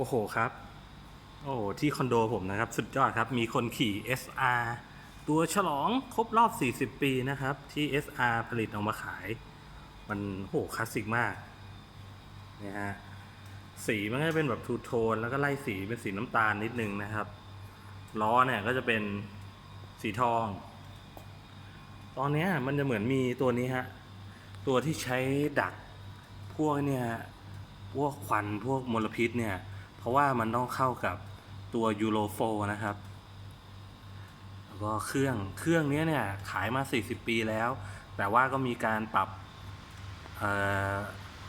โอ้โหครับ โอ้โหที่คอนโดผมนะครับ สุดยอดครับ มีคนขี่ SR ตัวฉลองครบรอบ 40 ปีนะครับ ที่ SR ผลิตออกมาขาย มันโหคลาสสิกมากนี่ยฮะสีมันก็จะเป็นแบบทูโทน แล้วก็ไล่สีเป็นสีน้ำตาลนิดนึงนะครับ ล้อเนี่ยก็จะเป็นสีทอง ตอนนี้มันจะเหมือนมีตัวนี้ฮะ ตัวที่ใช้ดักพวกเนี่ยพวกควันพวกมลพิษเนี่ย เพราะว่ามันต้องเข้ากับตัวยูโรโฟนะครับ แล้วก็เครื่องเครื่องเนี้ยเนี่ยขายมา 40 ปีแล้ว แต่ว่าก็มีการปรับ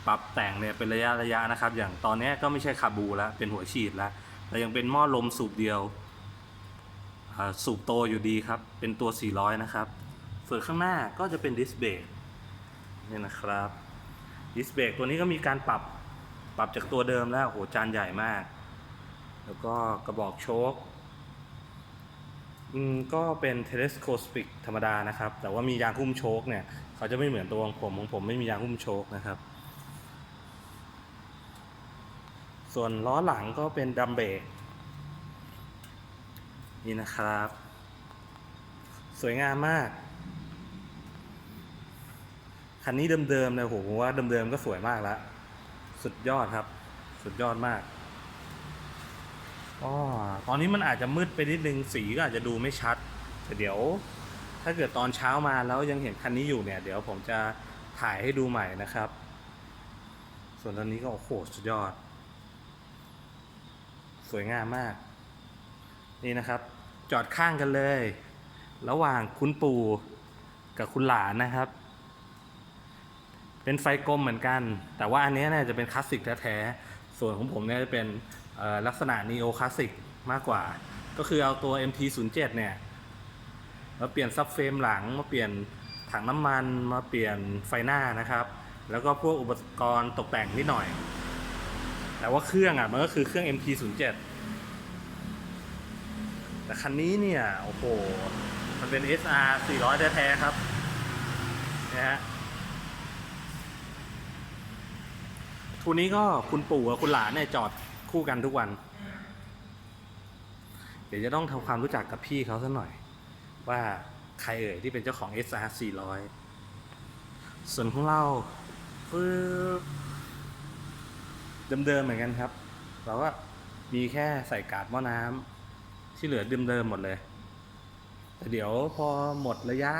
ปรับแต่งเนี่ยเป็นระยะระยะนะครับ อย่างตอนเนี้ยก็ไม่ใช่คาบูแล้วเป็นหัวฉีดแล้วแต่ยังเป็นหม้อลมสูบเดียวสูบโตอยู่ดีครับ เป็นตัว 400 นะครับ ส่วนข้างหน้าก็จะเป็นดิสเบรกนี่นะครับดิสเบรกตัวนี้ก็มีการปรับ รับจากตัวเดิมแล้วโหจานใหญ่มาก แล้วก็กระบอกโชคอืมก็เป็นเทเลสโคสปิกธรรมดานะครับ แต่ว่ามียางหุ้มโชคเนี่ย เขาจะไม่เหมือนตัวของผมของผมไม่มียางหุ้มโชคนะครับ ส่วนล้อหลังก็เป็นดัมเบรกนี่นะครับ สวยงามมาก คันนี้เดิมๆเลยโหผมว่าเดิมๆก็สวยมากแล้ว สุดยอดครับ สุดยอดมากอ๋อตอนนี้มันอาจจะมืดไปนิดนึงสีก็อาจจะดูไม่ชัด แต่เดี๋ยว ถ้าเกิดตอนเช้ามาแล้วยังเห็นคันนี้อยู่เนี่ย เดี๋ยวผมจะถ่ายให้ดูใหม่นะครับ ส่วนตอนนี้ก็โอ้โหสุดยอด สวยงามมาก นี่นะครับ จอดข้างกันเลย ระหว่างคุณปู่กับคุณหลานนะครับ เป็นไฟกลมเหมือนกัน แต่ว่าอันนี้เนี่ยจะเป็นคลาสสิกแท้ๆ ส่วนของผมเนี่ยจะเป็นลักษณะนีโอคลาสสิกมากกว่า ก็คือเอาตัว MT07 เนี่ยมาเปลี่ยนซับเฟรมหลัง มาเปลี่ยนถังน้ำมันมาเปลี่ยนไฟหน้านะครับ แล้วก็พวกอุปกรณ์ตกแต่งนิดหน่อย แต่ว่าเครื่องอะมันก็คือเครื่อง MT07 แต่คันนี้เนี่ย โอ้โห มันเป็น SR 400 แท้ๆครับนะฮะ ทูนี้ก็คุณปู่กับคุณหลานเนี่ยจอดคู่กันทุกวัน เดี๋ยวจะต้องทำความรู้จักกับพี่เขาสักหน่อย ว่าใครเอ่ยที่เป็นเจ้าของ SR 400 ส่วนของเราปึ๊บเดิมๆเหมือนกันครับ เราก็มีแค่ใส่กาดหม้อน้ำที่เหลือเดิมๆหมดเลย แต่เดี๋ยวพอหมดระยะ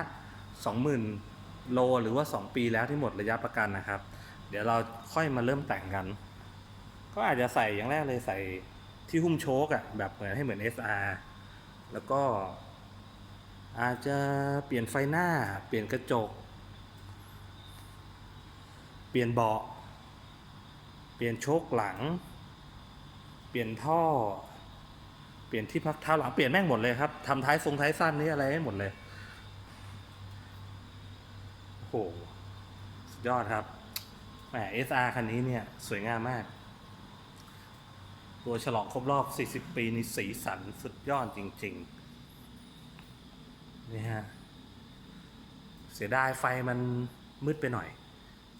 20,000 โลหรือว่า 2 ปีแล้วที่หมดระยะประกันนะครับ เดี๋ยวเราค่อยมาเริ่มแต่งกัน ก็อาจจะใส่อย่างแรกเลยใส่ที่หุ้มโชคอะแบบเหมือนให้เหมือน SR แล้วก็อาจจะเปลี่ยนไฟหน้า เปลี่ยนกระจก เปลี่ยนเบาะ เปลี่ยนโชคหลัง เปลี่ยนท่อ เปลี่ยนที่พักเท้าหลังเปลี่ยนแม่งหมดเลยครับทำท้ายทรงท้ายสั้นนี่อะไรให้หมดเลยโหสุดยอดครับ แหม SR คันนี้เนี่ย สวยงามมาก ตัวฉลองครบรอบ 40 ปีนี่สีสันสุดยอดจริง ๆ นี่ฮะ เสียดายไฟมันมืดไปหน่อย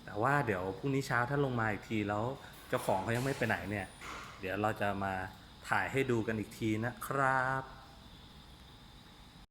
แต่ว่าเดี๋ยวพรุ่งนี้เช้าถ้าลงมาอีกทีแล้วเจ้าของเขายังไม่ไปไหนเนี่ย เดี๋ยวเราจะมาถ่ายให้ดูกันอีกทีนะครับ